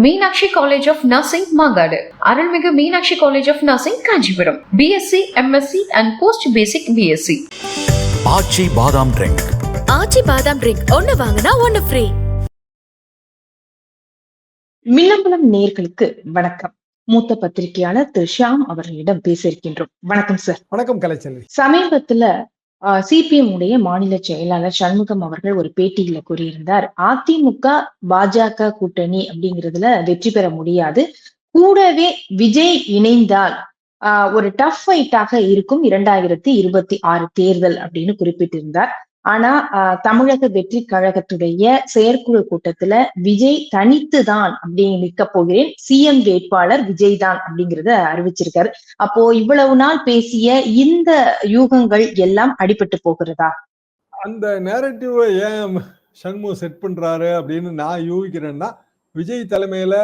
Meenakshi college of nursing Mangadu. Arulmigu Meenakshi college of nursing Kanchipuram. BSc MSc and post basic BSc Aachi badam drink Aachi பாதாம் drink ஒன்னு வாங்கினா ஒன்னு free Minnambalam நேர்களுக்கு வணக்கம். மூத்த பத்திரிகையாளர் திரு ஷியாம் அவர்களிடம் பேசியிருக்கின்றோம். வணக்கம் சார் வணக்கம் கலைச்செல்வி. சமீபத்துல சிபிஎம் உடைய மாநில செயலாளர் சண்முகம் அவர்கள் ஒரு பேட்டியில கூறியிருந்தார். அதிமுக பாஜக கூட்டணி அப்படிங்கிறதுல வெற்றி பெற முடியாது. கூடவே விஜய் இணைந்தால் ஆஹ் ஒரு டஃப் ஃபைட்டாக இருக்கும் இரண்டாயிரத்தி இருபத்தி ஆறு தேர்தல் அப்படின்னு குறிப்பிட்டிருந்தார். ஆனா தமிழக வெற்றி கழகத்துடைய செயற்குழு கூட்டத்துல விஜய் தனித்து தான் அப்படி நிற்க போகிறேன். சிஎம் வேட்பாளர் விஜய் தான் அப்படிங்கிறத அறிவிச்சிருக்காரு. அப்போ இவ்வளவு நாள் பேசிய இந்த யூகங்கள் எல்லாம் அடிபட்டு போகிறதா? அந்த நேரட்டிவை ஏன் சண்மு செட் பண்றாரு அப்படின்னு நான் யூகிக்கிறேன்னா விஜய் தலைமையில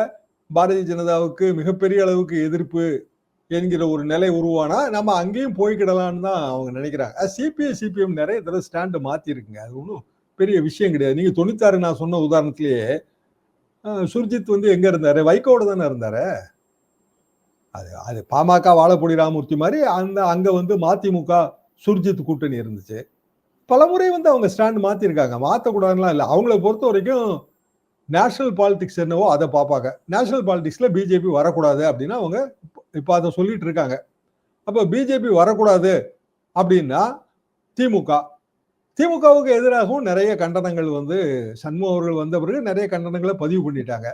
பாரதிய ஜனதாவுக்கு மிகப்பெரிய அளவுக்கு எதிர்ப்பு என்கிற ஒரு நிலை உருவானா நம்ம அங்கேயும் போய்கிடலான்னு தான் அவங்க நினைக்கிறாங்க. சிபிஐ சிபிஎம் நிறைய தடவை ஸ்டாண்டு மாத்திருக்குங்க. அது ஒன்றும் பெரிய விஷயம் கிடையாது. நீங்க தொண்ணூத்தாறு நான் சொன்ன உதாரணத்திலேயே சுர்ஜித் வந்து எங்க இருந்தாரு? வைகோட தானே இருந்தாரு? அது அது பாமக வாழப்பொடி ராமூர்த்தி மாதிரி அந்த அங்க வந்து மதிமுக சுர்ஜித் கூட்டணி இருந்துச்சு. பலமுறை வந்து அவங்க ஸ்டாண்ட் மாத்திருக்காங்க. மாத்தக்கூடாதுலாம் இல்லை. அவங்கள பொறுத்த வரைக்கும் நேஷனல் பாலிடிக்ஸ் என்னவோ அதை பார்ப்பாங்க. நேஷனல் பாலிடிக்ஸில் பிஜேபி வரக்கூடாது அப்படின்னா அவங்க இப்போ அதை சொல்லிட்டு இருக்காங்க. அப்போ பிஜேபி வரக்கூடாது அப்படின்னா திமுக. திமுகவுக்கு எதிராகவும் நிறைய கண்டனங்கள் வந்து சண்முக அவர்கள் வந்த பிறகு நிறைய கண்டனங்களை பதிவு பண்ணிட்டாங்க.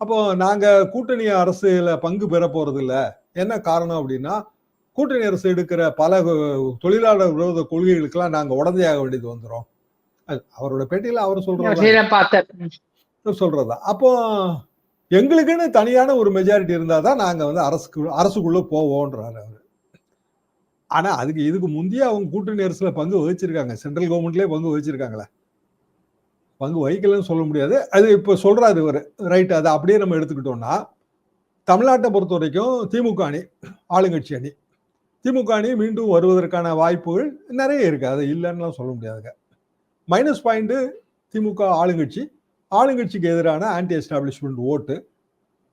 அப்போ நாங்க கூட்டணி அரசுல பங்கு பெற போறது இல்ல என்ன காரணம் அப்படின்னா கூட்டணி அரசு எடுக்கிற பல தொழிலாளர் விரோத கொள்கைகளுக்கெல்லாம் நாங்க உடந்தையாக வேண்டியது வந்துடும் அவரோட பேட்டியில் அவர் சொல்றது பார்த்தேன் அப்போ எங்களுக்குன்னு தனியான ஒரு மெஜாரிட்டி இருந்தால் தான் நாங்கள் வந்து அரசுக்கு அரசுக்குள்ளே போவோன்றார் அவர். ஆனால் அதுக்கு இதுக்கு முந்தைய அவங்க கூட்டணி அரசில் பங்கு வகிச்சிருக்காங்க. சென்ட்ரல் கவர்மெண்ட்லேயே பங்கு வகிச்சிருக்காங்களே. பங்கு வகிக்கலன்னு சொல்ல முடியாது. அது இப்போ சொல்கிறாரு இவர். ரைட் அதை அப்படியே நம்ம எடுத்துக்கிட்டோம்னா தமிழ்நாட்டை பொறுத்த வரைக்கும் திமுக அணி ஆளுங்கட்சி அணி. திமுக அணி மீண்டும் வருவதற்கான வாய்ப்புகள் நிறைய இருக்குது அதை இல்லைன்னுலாம் சொல்ல முடியாதுங்க. மைனஸ் பாயிண்ட்டு திமுக ஆளுங்கட்சி. ஆளுங்கட்சிக்கு எதிரான ஆன்டி எஸ்டாப்ளிஷ்மெண்ட் ஓட்டு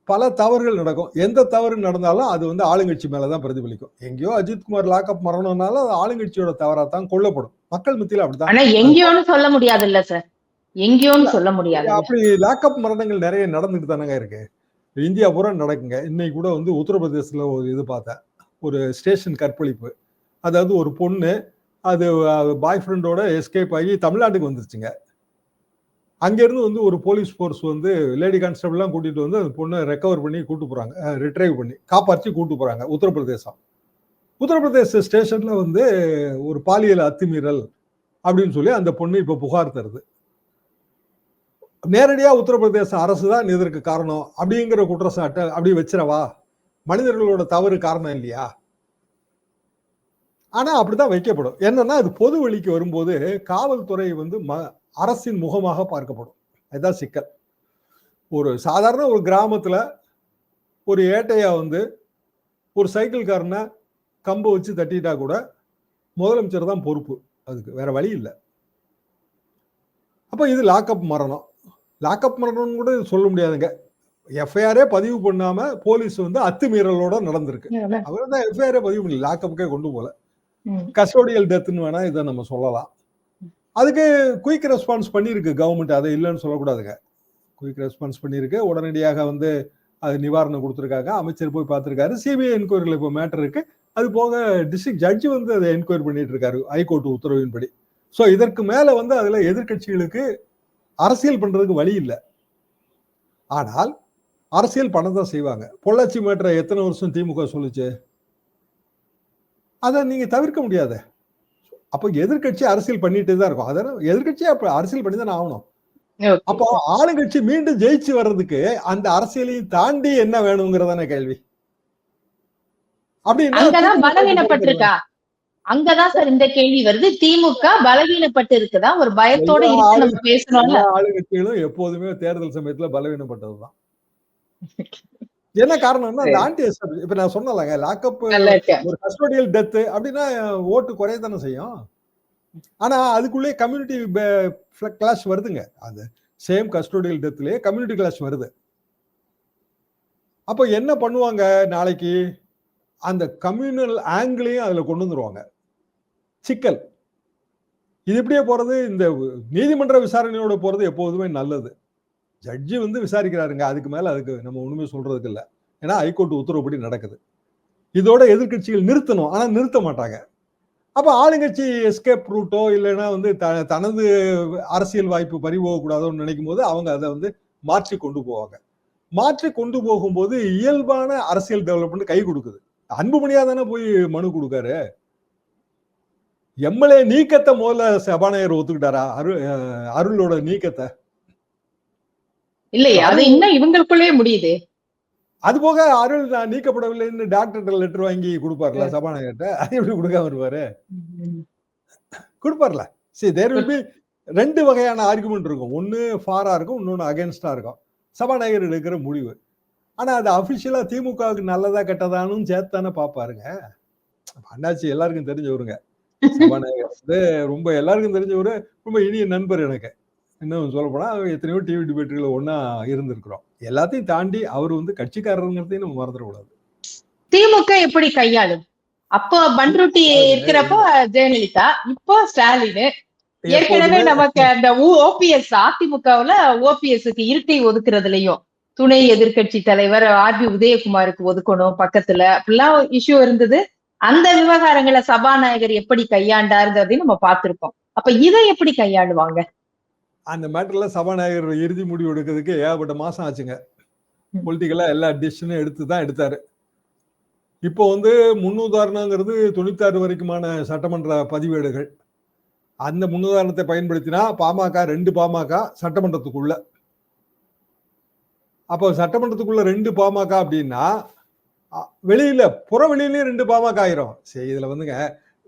பல தவறுகள் நடக்கும். எந்த தவறு நடந்தாலும் அது வந்து ஆளுங்கட்சி மேலதான் பிரதிபலிக்கும். எங்கேயோ அஜித்குமார் லாக்அப் மரணம்னாலும் அது ஆளுங்கட்சியோட தவறா தான் கொல்லப்படும். மக்கள் மத்தியில் அப்படிதான் ஆனா எங்கேயோன்னு சொல்ல முடியாது இல்ல சார் எங்கேயோன்னு சொல்ல முடியாது. அப்படி லாக்அப் மரணங்கள் நிறைய நடந்துட்டு தானங்க இருக்கு. இந்தியா பூரா நடக்குங்க. இன்னைக்கு கூட வந்து உத்தரப்பிரதேசத்துல ஒரு இது பார்த்தேன். ஒரு ஸ்டேஷன் கற்பழிப்பு. அதாவது ஒரு பொண்ணு அது பாய் ஃப்ரெண்டோட எஸ்கேப் ஆகி தமிழ்நாட்டுக்கு வந்துருச்சுங்க. அங்கேருந்து வந்து ஒரு போலீஸ் ஃபோர்ஸ் வந்து லேடி கான்ஸ்டபிள்லாம் கூட்டிகிட்டு வந்து அந்த பொண்ணை ரெக்கவர் பண்ணி கூட்டு போகிறாங்க ரிட்ரைவ் பண்ணி காப்பாற்றி கூட்டு போகிறாங்க உத்தரப்பிரதேசம். உத்தரப்பிரதேச ஸ்டேஷனில் வந்து ஒரு பாலியல் அத்துமீறல் அப்படின்னு சொல்லி அந்த பொண்ணு இப்போ புகார் தருது. நேரடியாக உத்தரப்பிரதேச அரசு தான் இதற்கு காரணம் அப்படிங்கிற குற்றச்சாட்டை அப்படி வச்சிடவா? மனிதர்களோட தவறு காரணம் இல்லையா? ஆனால் அப்படிதான் வைக்கப்படும். என்னன்னா அது பொது வழிக்கு வரும்போது காவல்துறை வந்து ம அரசின் முகமாக பார்க்கப்படும். அதுதான் சிக்கல். ஒரு சாதாரண ஒரு கிராமத்துல ஒரு ஏட்டையா வந்து ஒரு சைக்கிள்காரனை கம்பை வச்சு தட்டிட்டா கூட முதலமைச்சர் தான் பொறுப்பு. அதுக்கு வேற வழி இல்லை. அப்போ இது லாக்அப் மரணம். லாக்அப் மரணம்னு கூட சொல்ல முடியாதுங்க. எஃப்ஐஆரே பதிவு பண்ணாம போலீஸ் வந்து அத்துமீறலோட நடந்திருக்கு. அவர் தான் எஃப்ஐஆரே பதிவு பண்ணல லாக்அப்புக்கே கொண்டு போல. ம். கஸ்டோடியல் டெத்துன்னு வேணா இதை நம்ம சொல்லலாம். அதுக்கு குயிக் ரெஸ்பான்ஸ் பண்ணியிருக்கு கவர்மெண்ட் அதை இல்லைன்னு சொல்லக்கூடாதுங்க. குயிக் ரெஸ்பான்ஸ் பண்ணியிருக்கு. உடனடியாக வந்து அது நிவாரணம் கொடுத்துருக்காங்க. அமைச்சர் போய் பார்த்துருக்காரு. சிபிஐ என்கொயரியில் இப்போ மேட்டர் இருக்கு. அது போக டிஸ்ட்ரிக்ட் ஜட்ஜி வந்து அதை என்கொயரி பண்ணிட்டு இருக்காரு ஹைகோர்ட் உத்தரவின்படி. ஸோ இதற்கு மேலே வந்து அதில் எதிர்க்கட்சிகளுக்கு அரசியல் பண்ணுறதுக்கு வழி இல்லை. ஆனால் அரசியல் பண்ண தான் செய்வாங்க. பொள்ளாச்சி மேட்டரை எத்தனை வருஷம் திமுக சொல்லுச்சு? அதை நீங்கள் தவிர்க்க முடியாது. அப்போ எதிர்க்கட்சி அரசியல் பண்ணிட்டு தான் இருக்கும். அதனால எதிர்க்கட்சியே அப்ப அரசியல் பண்ணி தானே ஆகணும். அப்போ ஆளுங்கட்சி மீண்டும் ஜெயிச்சு வர்றதுக்கு அந்த அரசியலையும் தாண்டி என்ன வேணுங்கிறதான கேள்வி. அப்படின்னா அங்கதான் பலவீனப்பட்டிருக்கா? அங்கதான் சார் இந்த கேள்வி வருது. திமுக பலவீனப்பட்டு இருக்குதா ஒரு பயத்தோட எல்லா ஆளுங்கட்சிகளும் எப்போதுமே தேர்தல் சமயத்துல பலவீனப்பட்டதுதான். என்ன காரணம்னா அந்த ஆன்டி இப்ப நான் சொன்னலங்க லாக்அப் ஒரு கஸ்டோடியல் டெத் அப்படின்னா ஓட்டு குறைய தானே செய்யும். ஆனா அதுக்குள்ளே கம்யூனிட்டி கிளாஷ் வருதுங்க. அது சேம் கஸ்டோடியல் டெத்லயே கம்யூனிட்டி கிளாஷ் வருது. அப்போ என்ன பண்ணுவாங்க நாளைக்கு? அந்த கம்யூனல் ஆங்கிளையும் அதுல கொண்டு வந்துருவாங்க. சிக்கல். இது இப்படியே போறது? இந்த நீதிமன்ற விசாரணையோட போறது எப்போதுமே நல்லது. ஜட்ஜி வந்து விசாரிக்கிறாருங்க. அதுக்கு மேல அதுக்கு நம்ம ஒண்ணுமே சொல்றதுக்கு இல்லை. ஏன்னா ஹைகோர்ட் உத்தரவுப்படி நடக்குது. இதோட எதிர்க்கட்சிகள் நிறுத்தணும். ஆனா நிறுத்த மாட்டாங்க. அப்போ ஆளுங்கட்சி எஸ்கேப் ரூட்டோ இல்லைன்னா வந்து த தனது அரசியல் வாய்ப்பு பறிபோகக்கூடாதோன்னு நினைக்கும் போது அவங்க அதை வந்து மாற்றி கொண்டு போவாங்க. மாற்றி கொண்டு போகும்போது இயல்பான அரசியல் டெவலப்மெண்ட் கை கொடுக்குது. அன்புமணியாக தானே போய் மனு கொடுக்காரு? எம்எல்ஏ நீக்கத்தை முதல்ல சபாநாயகர் ஒத்துக்கிட்டாரா? அருள் அஹ் அருளோட நீக்கத்தை? இல்லையே அது இன்னும் இவங்களுக்குள்ளே முடியுது. அது போக அருள் நான் நீக்கப்படவில்லைன்னு டாக்டர் லெட்டர் வாங்கி கொடுப்பார்ல சபாநாயகர்கிட்ட அது எப்படி கொடுக்காம இருப்பாரு கொடுப்பார்ல. சரி தேர் வில் பி ரெண்டு வகையான ஆர்குமெண்ட் இருக்கும். ஒன்னு ஃபாரா இருக்கும் இன்னொன்னு அகேன்ஸ்டா இருக்கும். சபாநாயகர் எடுக்கிற முடிவு. ஆனா அது அபிஷியலா திமுகவுக்கு நல்லதா கெட்டதானும் சேர்த்தானே பாப்பாருங்க அண்ணாச்சி எல்லாருக்கும் தெரிஞ்சவருங்க. சபாநாயகர் வந்து ரொம்ப எல்லாருக்கும் தெரிஞ்சவரு ரொம்ப இனிய நண்பர் எனக்கு. இன்னும் சொல்ல போனா எத்தனையோ டிவி டிபேட்டுகளை ஒண்ணா இருந்திருக்கிறோம். எல்லாத்தையும் தாண்டி அவர் வந்து கட்சிக்காரருங்கிறதையும் நம்ம மறந்துடக்கூடாது. திமுக எப்படி கையாளும்? அப்போ பன்ருட்டி இருக்கிறப்போ ஜெயலலிதா இப்போ ஸ்டாலின். ஏற்கனவே நமக்கு அந்த ஓபிஎஸ் அதிமுகவுல ஓபிஎஸ்க்கு இருக்கை ஒதுக்குறதுலயும் துணை எதிர்க்கட்சி தலைவர் ஆர் பி உதயகுமாருக்கு ஒதுக்கணும் பக்கத்துல. அப்படிலாம் இஷ்யூ இருந்தது. அந்த விவகாரங்களை சபாநாயகர் எப்படி கையாண்டாருங்கிறதையும் நம்ம பார்த்திருக்கோம். அப்ப இதை எப்படி கையாளுவாங்க? அந்த மேட்டர்ல சபாநாயகர் இறுதி முடிவு எடுக்கிறதுக்கு ஏகப்பட்ட மாசம் ஆச்சுங்க. பொலிட்டிக்கலா எல்லா டிசிஷனும் எடுத்து தான் எடுத்தாரு. இப்போ வந்து முன்னுதாரணங்கிறது தொண்ணூத்தாறு வரைக்குமான சட்டமன்ற பதிவேடுகள். அந்த முன்னுதாரணத்தை பயன்படுத்தினா பாமக ரெண்டு பாமக சட்டமன்றத்துக்குள்ள. அப்போ சட்டமன்றத்துக்குள்ள ரெண்டு பாமக அப்படின்னா வெளியில புற வெளியிலயும் ரெண்டு பாமக ஆயிரும். சரி இதுல வந்துங்க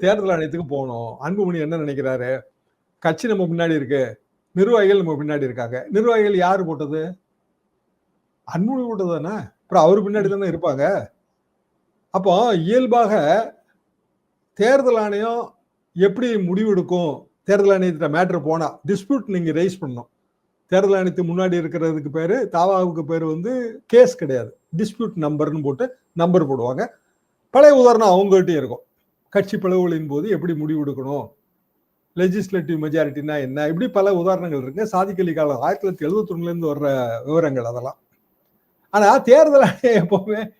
தேர்தல் ஆணையத்துக்கு போகணும். அன்புமணி என்ன நினைக்கிறாரு? கட்சி நம்ம முன்னாடி இருக்கு. நிர்வாகிகள் நம்ம பின்னாடி இருக்காங்க. நிர்வாகிகள் யார் போட்டது? அன்புமணி போட்டது தானே? அப்புறம் அவர் பின்னாடி தானே இருப்பாங்க. அப்போ இயல்பாக தேர்தல் ஆணையம் எப்படி முடிவெடுக்கும்? தேர்தல் ஆணையத்திட்ட மேட்ரு போனால் டிஸ்பியூட் நீங்கள் ரைஸ் பண்ணணும். தேர்தல் ஆணையத்துக்கு முன்னாடி இருக்கிறதுக்கு பேர் தாவாவுக்கு பேர் வந்து கேஸ் கிடையாது. டிஸ்பியூட் நம்பர்னு போட்டு நம்பர் போடுவாங்க. பழைய உதாரணம் அவங்ககிட்டயும் இருக்கும். கட்சி பிளவுகளின் போது எப்படி முடிவெடுக்கணும்? லெஜிஸ்லேட்டிவ் மெஜாரிட்டினா என்ன? இப்படி பல உதாரணங்கள் இருக்கு. சாதிக்கலி காலம் ஆயிரத்தி தொள்ளாயிரத்தி எழுபத்தி இருந்து வர்ற விவரங்கள் அதெல்லாம். ஆனா தேர்தல் ஆணையம் எப்பவுமே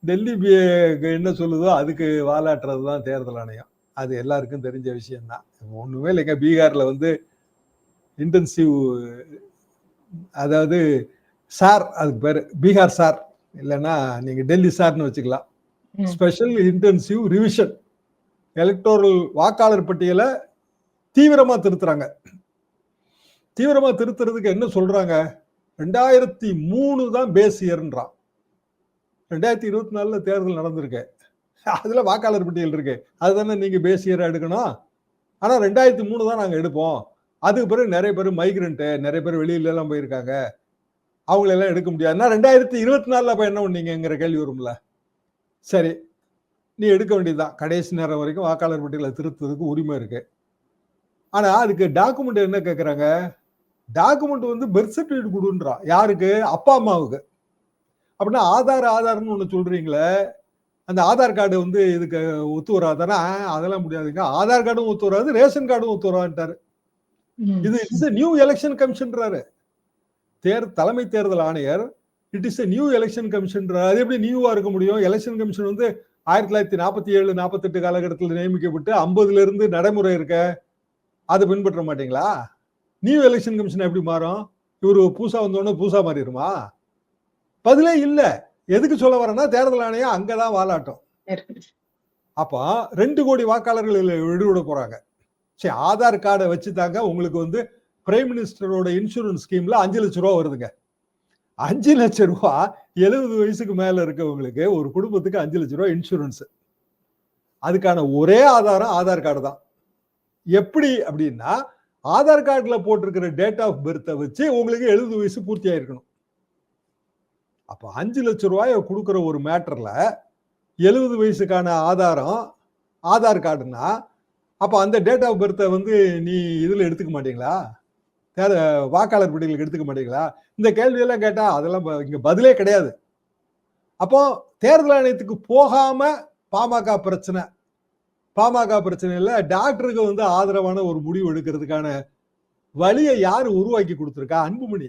டெல்லி பி- என்ன சொல்லுதோ அதுக்கு வாலாட்டுறது தான் தேர்தல் ஆணையம். அது எல்லாருக்கும் தெரிஞ்ச விஷயம்தான். ஒண்ணுமே இல்லைங்க. பீகார்ல வந்து இன்டென்சிவ் அதாவது சார் அதுக்கு பேரு பீகார் சார். இல்லைன்னா நீங்க டெல்லி சார்னு வச்சுக்கலாம். ஸ்பெஷல் இன்டென்சிவ் ரிவிஷன் எலக்டோரல் வாக்காளர் பட்டியலை தீவிரமா திருத்துறாங்க. தீவிரமா திருத்துறதுக்கு என்ன சொல்றாங்க? ரெண்டாயிரத்தி மூணு தான் பேஸ் இயர்ன்றான் ரெண்டாயிரத்தி இருபத்தி நாலுல தேர்தல் நடந்திருக்கு. அதுல வாக்காளர் பட்டியல் இருக்கு. அதுதானே நீங்க பேஸ் இயரா எடுக்கணும்? ஆனா ரெண்டாயிரத்தி மூணு தான் நாங்க எடுப்போம். அதுக்கு பிறகு நிறைய பேர் மைக்ரண்ட் நிறைய பேர் வெளியில எல்லாம் போயிருக்காங்க. அவங்களெல்லாம் எடுக்க முடியாதுன்னா ரெண்டாயிரத்தி இருபத்தி நாலில் அப்போ என்ன பண்ணீங்கங்கிற கேள்வி வரும்ல. சரி நீ எடுக்க வேண்டியதுதான். கடைசி நேரம் வரைக்கும் வாக்காளர் பட்டியலை திருத்துறதுக்கு உரிமை இருக்குது ஆனா அதுக்கு டாக்குமெண்ட் என்ன கேக்குறாங்க? டாக்குமெண்ட் வந்து பெர்த் சர்டிஃபிகேட் கொடுன்றா. யாருக்கு? அப்பா அம்மாவுக்கு. அப்படின்னா ஆதார் ஆதார்னு ஒண்ணு சொல்றீங்களே அந்த ஆதார் கார்டு வந்து இதுக்கு ஒத்து வராதானா? அதெல்லாம் முடியாதுங்க. ஆதார் கார்டும் ஒத்து வராது ரேஷன் கார்டும் ஒத்து வரான்ட்டாரு இது இட்ஸ் நியூ எலெக்ஷன் கமிஷன்றாரு தேர் தலைமை தேர்தல் ஆணையர் it is new election commission அது எப்படி நியூவா இருக்க முடியும்? எலெக்ஷன் கமிஷன் வந்து ஆயிரத்தி தொள்ளாயிரத்தி நாற்பத்தி ஏழு நாற்பத்தெட்டு காலகட்டத்தில் நியமிக்கப்பட்டு ஐம்பதுல இருந்து நடைமுறை இருக்க அதை பின்பற்ற மாட்டீங்களா? நியூ எலெக்ஷன் கமிஷன் எப்படி மாறும்? இவரு பூசா வந்தோடனே பூசா மாறிடுமா? பதிலே இல்லை. எதுக்கு சொல்ல வரேன்னா தேர்தல் ஆணையம் அங்கதான் வாலாட்டம். அப்போ ரெண்டு கோடி வாக்காளர்கள் விடுவிட போறாங்க. சரி ஆதார் கார்டை வச்சு தாங்க உங்களுக்கு வந்து பிரைம் மினிஸ்டரோட இன்சூரன்ஸ் ஸ்கீம்ல அஞ்சு லட்ச ரூபா வருதுங்க. அஞ்சு லட்ச ரூபா எழுபது வயசுக்கு மேல இருக்கவங்களுக்கு ஒரு குடும்பத்துக்கு அஞ்சு லட்ச ரூபா இன்சூரன்ஸ் அதுக்கான ஒரே ஆதாரம் ஆதார் கார்டு தான். எப்படி அப்படின்னா ஆதார் கார்டில் போட்டிருக்கிற டேட் ஆஃப் பர்த்தை வச்சு உங்களுக்கு எழுபது வயசு பூர்த்தி ஆயிருக்கணும். அப்போ அஞ்சு லட்ச ரூபாயை கொடுக்குற ஒரு மேட்டரில் எழுபது வயசுக்கான ஆதாரம் ஆதார் கார்டுனா அப்போ அந்த டேட் ஆஃப் பர்த்தை வந்து நீ இதில் எடுத்துக்க மாட்டீங்களா? தேர்த- வாக்காளர் பட்டியலுக்கு எடுத்துக்க மாட்டீங்களா? இந்த கேள்வியெல்லாம் கேட்டால் அதெல்லாம் ப- பதிலே கிடையாது. அப்போ தேர்தல் ஆணையத்துக்கு போகாமல் பாமக பிரச்சனை பாமக பிரச்சனை டாக்டருக்கு வந்து ஆதரவான ஒரு முடிவு எடுக்கிறதுக்கான வழியை யார் உருவாக்கி கொடுத்துருக்கா? அன்புமணி.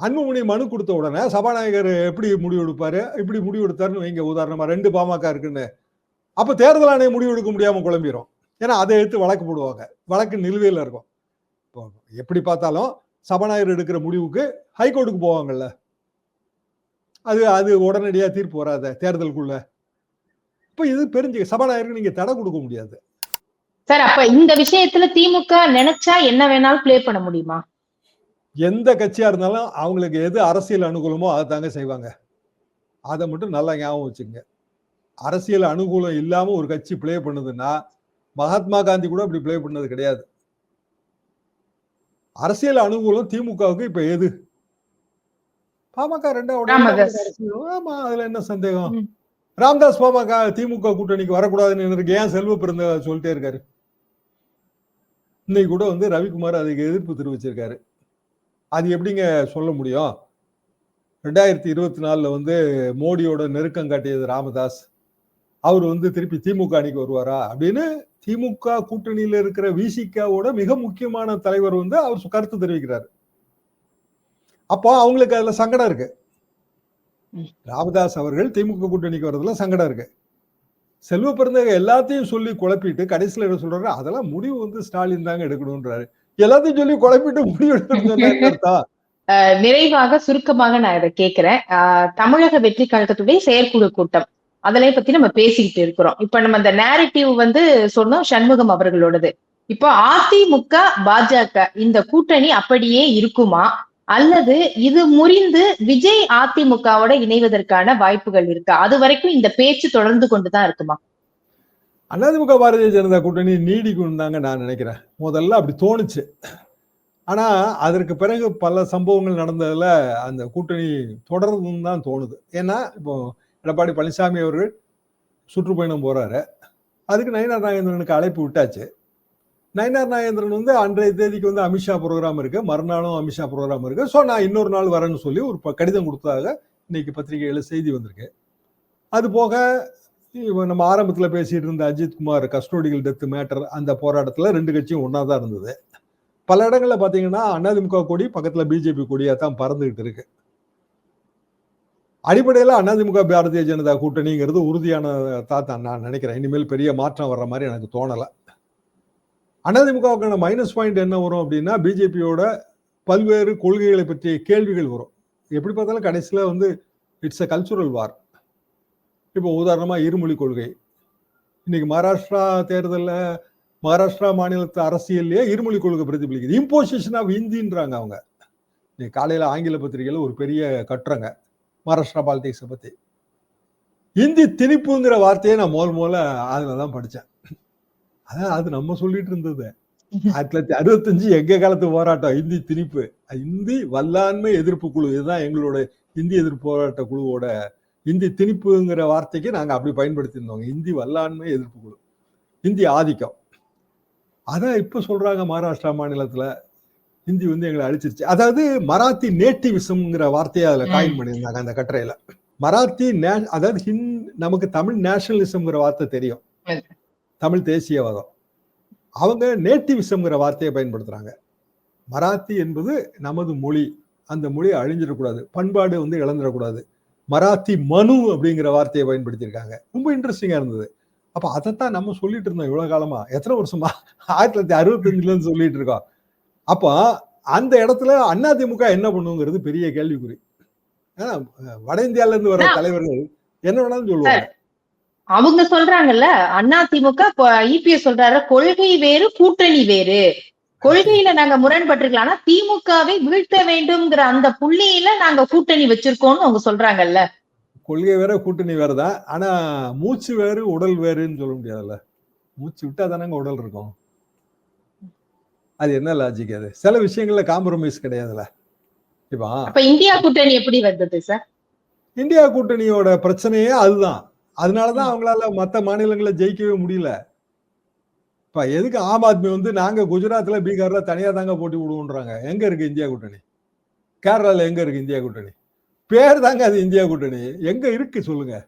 அன்புமணி மனு கொடுத்த உடனே சபாநாயகர் எப்படி முடிவு எடுப்பாரு? இப்படி முடிவு எடுத்தாருன்னு வைங்க உதாரணமா ரெண்டு பாமக இருக்குன்னு. அப்ப தேர்தல் ஆணையம் முடிவு எடுக்க முடியாம குழம்பிரும். ஏன்னா அதை எடுத்து வழக்கு போடுவாங்க. வழக்கு நிலுவையில் இருக்கும். இப்போ எப்படி பார்த்தாலும் சபாநாயகர் எடுக்கிற முடிவுக்கு ஹைகோர்ட்டுக்கு போவாங்கல்ல. அது அது உடனடியாக தீர்ப்பு வராத தேர்தலுக்குள்ள. இப்போ இது பெருஞ்சு சபாநாயகருக்கு நீங்க தடை கொடுக்க முடியாது. சார் அப்ப இந்த விஷயத்துல திமுக நினைச்சா என்ன வேணாலும் ப்ளே பண்ண முடியுமா? எந்த கட்சியா இருந்தாலும் அவங்களுக்கு எது அரசியல் அனுகூலமோ அதை தாங்க செய்வாங்க. அதை மட்டும் நல்லா ஞாபகம் வச்சுக்கோங்க. அரசியல் அனுகூலம் இல்லாம ஒரு கட்சி ப்ளே பண்ணுதுன்னா மகாத்மா காந்தி கூட அப்படி ப்ளே பண்ணது கிடையாது. அரசியல் அனுகூலம் திமுகவுக்கு இப்ப எது? பாமக ரெண்டாவது. ஆமா அதுல என்ன சந்தேகம். ராம்தாஸ் பாமக திமுக கூட்டணிக்கு வரக்கூடாதுன்னு இருக்கு ஏன் செல்வ பிறந்த சொல்லிட்டே இருக்காரு? இன்னைக்கு கூட வந்து ரவிக்குமார் அதுக்கு எதிர்ப்பு தெரிவிச்சிருக்காரு. அது எப்படிங்க சொல்ல முடியும்? ரெண்டாயிரத்தி இருபத்தி நாலில் வந்து மோடியோட நெருக்கம் காட்டியது ராமதாஸ். அவர் வந்து திருப்பி திமுக அணிக்கு வருவாரா அப்படின்னு திமுக கூட்டணியில் இருக்கிற விசிகாவோட மிக முக்கியமான தலைவர் வந்து அவர் கருத்து தெரிவிக்கிறார். அப்போ அவங்களுக்கு அதில் சங்கடம் இருக்குது ராமதாஸ் அவர்கள் திமுக கூட்டணிக்கு வர்றதுல சங்கடம் இருக்கு. செல்வ பிறந்தக எல்லாத்தையும் சொல்லி குழப்பிட்டு கடைசியில என்ன சொல்றாரு? அதெல்லாம் முடிவு வந்து ஸ்டாலின் தாங்க எடுக்கணும்ன்றாரு. எல்லாத்தையும் சொல்லி குழப்பிட்டு முடிவு எடுக்கணும்னு நிறைவாக சுருக்கமாக நான் இதை கேட்கிறேன் தமிழக வெற்றி கழகத்துடைய செயற்குழு கூட்டம். அதெல்லாம் பத்தி நம்ம பேசிக்கிட்டு இருக்கிறோம். இப்ப நம்ம அந்த நேரட்டிவ் வந்து சொன்னோம் சண்முகம் அவர்களோடது. இப்போ அதிமுக பாஜக இந்த கூட்டணி அப்படியே இருக்குமா? அல்லது இது முறிந்து விஜய் அதிமுகவோட இணைவதற்கான வாய்ப்புகள் இருக்கா? அது வரைக்கும் இந்த பேச்சு தொடர்ந்து கொண்டுதான் இருக்குமா? அதிமுக பாரதிய ஜனதா கூட்டணி நீடிக்கும் தாங்க நான் நினைக்கிறேன். முதல்ல அப்படி தோணுச்சு. ஆனா அதற்கு பிறகு பல சம்பவங்கள் நடந்ததுல அந்த கூட்டணி தொடருதுன்னு தான் தோணுது. ஏன்னா இப்போ எடப்பாடி பழனிசாமி அவர்கள் சுற்றுப்பயணம் போறாரு. அதுக்கு நயினார் நாகேந்திரனுக்கு அழைப்பு விட்டாச்சு. நயினார் நாயேந்திரன் வந்து அன்றைய தேதிக்கு வந்து அமித்ஷா ப்ரோக்ராம் இருக்கு. மறுநாளும் அமித்ஷா ப்ரோக்ராம் இருக்கு. ஸோ நான் இன்னொரு நாள் வரேன்னு சொல்லி ஒரு கடிதம் கொடுத்ததாக இன்னைக்கு பத்திரிகையில் செய்தி வந்திருக்கு. அது போக நம்ம ஆரம்பத்தில் பேசிட்டு இருந்த Ajith Kumar custodial death matter அந்த போராட்டத்தில் ரெண்டு கட்சியும் ஒன்றா தான் இருந்தது. பல இடங்களில் பார்த்தீங்கன்னா அதிமுக கொடி பக்கத்தில் பிஜேபி கொடியாக தான் பறந்துகிட்டு இருக்கு. அடிப்படையில் அதிமுக பாரதிய ஜனதா கூட்டணிங்கிறது உறுதியான தான் நான் நினைக்கிறேன். இனிமேல் பெரிய மாற்றம் வர்ற மாதிரி எனக்கு தோணலை. அதிமுகவுக்கான மைனஸ் பாயிண்ட் என்ன வரும் அப்படின்னா பிஜேபியோட பல்வேறு கொள்கைகளை பற்றிய கேள்விகள் வரும். எப்படி பார்த்தாலும் கடைசியில் வந்து இட்ஸ் அ கல்ச்சுரல் வார் இப்போ உதாரணமாக இருமொழி கொள்கை. இன்னைக்கு மகாராஷ்டிரா தேர்தலில் மகாராஷ்டிரா மாநிலத்து அரசியல்லையே இருமொழி கொள்கை பிரதிபலிக்குது. இம்போசிஷன் ஆஃப் ஹிந்தின்றாங்க அவங்க. இன்னைக்கு காலையில் ஆங்கில பத்திரிகையில் ஒரு பெரிய கட்டுறங்க மகாராஷ்டிரா பாலிடிக்ஸை பற்றி இந்தி திணிப்புங்கிற வார்த்தையை நான் முதல் முதல்ல அதில் தான் படித்தேன் அதான் அது நம்ம சொல்லிட்டு இருந்தது. ஆயிரத்தி தொள்ளாயிரத்தி அறுபத்தஞ்சு எங்க காலத்து போராட்டம் இந்தி திணிப்பு. இந்தி வல்லாண்மை எதிர்ப்பு குழு. இதுதான் எங்களோட இந்தி எதிர்ப்பு போராட்ட குழுவோட இந்தி திணிப்புங்கிற வார்த்தைக்கு நாங்க அப்படி பயன்படுத்தியிருந்தோம் இந்தி வல்லாண்மை எதிர்ப்பு குழு. இந்தி ஆதிக்கம். அதான் இப்ப சொல்றாங்க மகாராஷ்டிரா மாநிலத்துல ஹிந்தி வந்து எங்களை அழிச்சிருச்சு. அதாவது மராத்தி நேட்டிவிசம்ங்கிற வார்த்தையை அதுல காயின் பண்ணியிருந்தாங்க அந்த கட்டுரையில. மராத்தி அதாவது ஹிந் நமக்கு தமிழ் நேஷனலிசம்ங்கிற வார்த்தை தெரியும். தமிழ் தேசியவாதம். அவங்க நேட்டிவிசம்ங்கிற வார்த்தையை பயன்படுத்துறாங்க. மராத்தி என்பது நமது மொழி. அந்த மொழி அழிஞ்சிடக்கூடாது. பண்பாடு வந்து இழந்துடக்கூடாது. மராத்தி மனு அப்படிங்கிற வார்த்தையை பயன்படுத்தியிருக்காங்க. ரொம்ப இன்ட்ரெஸ்டிங்கா இருந்தது. அப்ப அதைத்தான் நம்ம சொல்லிட்டு இருந்தோம் இவ்வளவு காலமா. எத்தனை வருஷமா? ஆயிரத்தி தொள்ளாயிரத்தி அறுபத்தஞ்சுல இருந்து சொல்லிட்டு இருக்கோம். அப்போ அந்த இடத்துல அதிமுக என்ன பண்ணுங்கிறது பெரிய கேள்விக்குறி. ஏன்னா வட இந்தியால இருந்து வர தலைவர்கள் என்ன வேணாலும் சொல்லுவாங்க. அவங்க சொல்றாங்கல்ல அதிமுக இபிஎஸ் சொல்றாரு கொள்கை வேறு கூட்டணி வேறு. கொள்கையில நாங்க முரண்பட்டிருக்கலாம் ஆனா திமுகவை வீழ்த்த வேண்டும்ங்கிற அந்த புள்ளியில நாங்க கூட்டணி வச்சிருக்கோம்னு அவங்க சொல்றாங்கல்ல. கொள்கை வேற கூட்டணி வேற தான் ஆனா மூச்சு வேறு உடல் வேறுன்னு சொல்ல முடியாதுல்ல. மூச்சு விட்டா தானங்க உடல் இருக்கும். அது என்ன லாஜிக் அது? சில விஷயங்கள்ல காம்ப்ரமைஸ் கிடையாதுல்ல. இப்போ இந்தியா கூட்டணி எப்படி வந்தது சார்? இந்தியா கூட்டணியோட பிரச்சனையே அதுதான். அதனாலதான் அவங்களால மத்த மாநிலங்களை ஜெயிக்கவே முடியல. இப்ப எதுக்கு ஆம் ஆத்மி வந்து நாங்க குஜராத்ல பீகார்ல தனியா தாங்க போட்டி விடுவோன்றாங்க. எங்க இருக்கு இந்தியா கூட்டணி? கேரளால எங்க இருக்கு இந்தியா கூட்டணி? பேர் தாங்க அது இந்தியா கூட்டணி. எங்க இருக்கு சொல்லுங்க.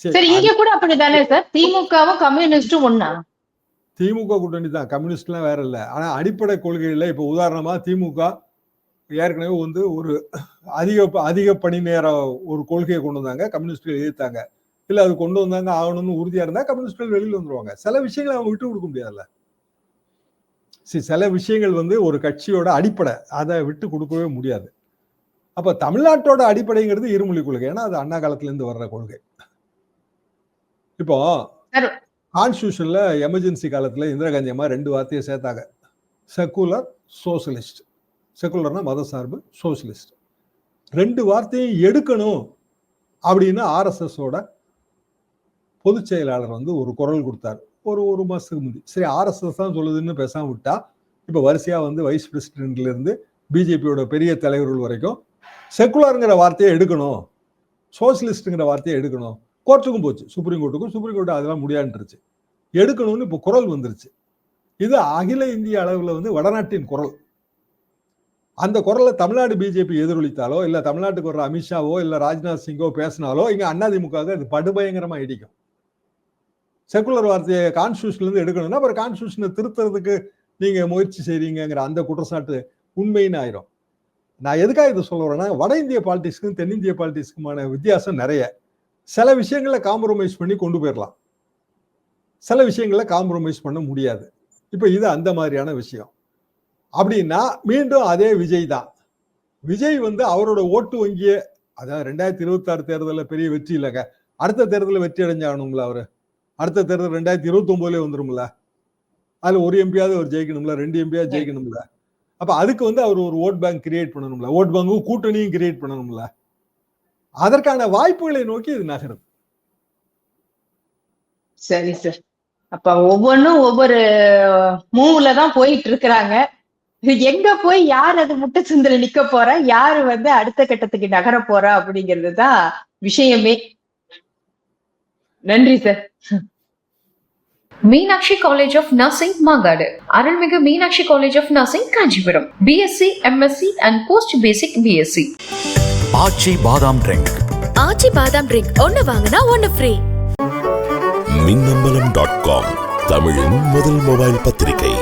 சரி இங்க கூட அப்படிதானே சார்? திமுகவும் கம்யூனிஸ்டும் ஒண்ணா? திமுக கூட்டணி தான். கம்யூனிஸ்ட்லாம் வேற இல்லை. ஆனா அடிப்படை கொள்கையில இப்ப உதாரணமா திமுக ஏற்கனவே வந்து ஒரு அதிக அதிக பணி நேர ஒரு கொள்கையை கொண்டு வந்தாங்க. கம்யூனிஸ்ட்கள் எதிர்த்தாங்க. இல்ல அது கொண்டு வந்தாங்க ஆகணும்னு உறுதியா இருந்தா கம்யூனிஸ்ட்கள் வெளியில வந்துருவாங்க. சில விஷயங்களை அவங்க விட்டு கொடுக்க முடியாதுல்ல. சரி சில விஷயங்கள் வந்து ஒரு கட்சியோட அடிப்படை. அதை விட்டு கொடுக்கவே முடியாது. அப்ப தமிழ்நாட்டோட அடிப்படைங்கிறது இருமொழி கொள்கை. ஏன்னா அது அண்ணா காலத்துல இருந்து வர்ற கொள்கை. இப்போ. கான்ஸ்டியூஷன்ல எமர்ஜென்சி காலத்துல இந்திரா காந்தி அம்மா ரெண்டு வார்த்தையை சேர்த்தாங்க. செக்குலர் சோசியலிஸ்ட் செக்குலர்னா மத சார்பு சோசியலிஸ்ட் ரெண்டு வார்த்தையும் எடுக்கணும் அப்படின்னு ஆர்எஸ்எஸோட பொதுச் செயலாளர் வந்து ஒரு குரல் கொடுத்தார். ஒரு ஒரு மாதத்துக்கு முந்தி. சரி ஆர்எஸ்எஸ் தான் சொல்லுதுன்னு பேசாம விட்டா இப்போ வரிசையாக வந்து வைஸ் பிரசிடென்ட்லேருந்து பிஜேபியோட பெரிய தலைவர்கள் வரைக்கும் செக்குலருங்கிற வார்த்தையை எடுக்கணும். சோசியலிஸ்ட்டுங்கிற வார்த்தையை எடுக்கணும். கோர்ட்டுக்கும் போச்சு. சுப்ரீம் கோர்ட்டுக்கும் சுப்ரீம் கோர்ட்டு அதெல்லாம் முடியான்ட்டுருச்சு எடுக்கணும்னு இப்போ குரல் வந்துருச்சு. இது அகில இந்திய அளவில் வந்து வடநாட்டின் குரல். அந்த குரலை தமிழ்நாடு பிஜேபி எதிரொலித்தாலோ இல்லை தமிழ்நாட்டுக்கு வர்ற அமித்ஷாவோ இல்லை ராஜ்நாத் சிங்கோ பேசினாலோ இங்கே அதிமுக அது படுபயங்கரமாக இடிக்கும். செகுலர் வார்த்தையை கான்ஸ்டியூஷன்லேருந்து எடுக்கணும்னா அப்புறம் கான்ஸ்டியூஷனை திருத்துறதுக்கு நீங்கள் முயற்சி செய்கிறீங்கிற அந்த குற்றச்சாட்டு உண்மைன்னு ஆயிரும். நான் எதுக்காக இதை சொல்லுறேன்னா வட இந்திய பாலிடிக்ஸ்க்கும் தென்னிந்திய பாலிடிக்ஸ்க்குமான வித்தியாசம் நிறைய. சில விஷயங்களை காம்ப்ரமைஸ் பண்ணி கொண்டு போயிடலாம் சில விஷயங்களை காம்ப்ரமைஸ் பண்ண முடியாது. இப்போ இது அந்த மாதிரியான விஷயம். அப்படின்னா மீண்டும் அதே விஜய் தான். விஜய் வந்து அவரோட ஓட்டு வங்கிய அதான் ரெண்டாயிரத்தி இருபத்தி ஆறு தேர்தலில் பெரிய வெற்றி இல்லைங்க. அடுத்த தேர்தலில் வெற்றி அடைஞ்சாகணுங்களா அவர். அடுத்த தேர்தல் ரெண்டாயிரத்தி இருபத்தொம்போதுலேயே வந்துரும்ல. அதில் ஒரு எம்பியாவது அவர் ஜெயிக்கணும்ல ரெண்டு எம்பியாவது ஜெயிக்கணும்ல. அப்போ அதுக்கு வந்து அவர் ஒரு ஓட் பேங்க் கிரியேட் பண்ணணும்ல. ஓட் பேங்கும் கூட்டணியும் கிரியேட் பண்ணணும்ல. அதற்கான வாய்ப்புகளை நோக்கி இது நகரும் சரி சார் அப்ப ஒவ்வொன்றும் ஒவ்வொரு மூவ்ல தான் போயிட்டு இருக்கிறாங்க. எங்க போய் யார் அது முட்டை சுந்தர நிக்க போறா? யாரு வந்து அடுத்த கட்டத்துக்கு நகர போறா அப்படிங்கிறது தான் விஷயமே. நன்றி sir Meenakshi college of nursing Mangadu. Arulmigu Meenakshi college of nursing Kanchipuram. BSc MSc and post basic BSc Aachi badam drink Aachi பாதாம் ட்ரிங்க் ஒன்னு வாங்கினா ஒன்னு ஃப்ரீ மின்னம்பலம் டாட் காம் தமிழின் முதல் மொபைல் பத்திரிகை.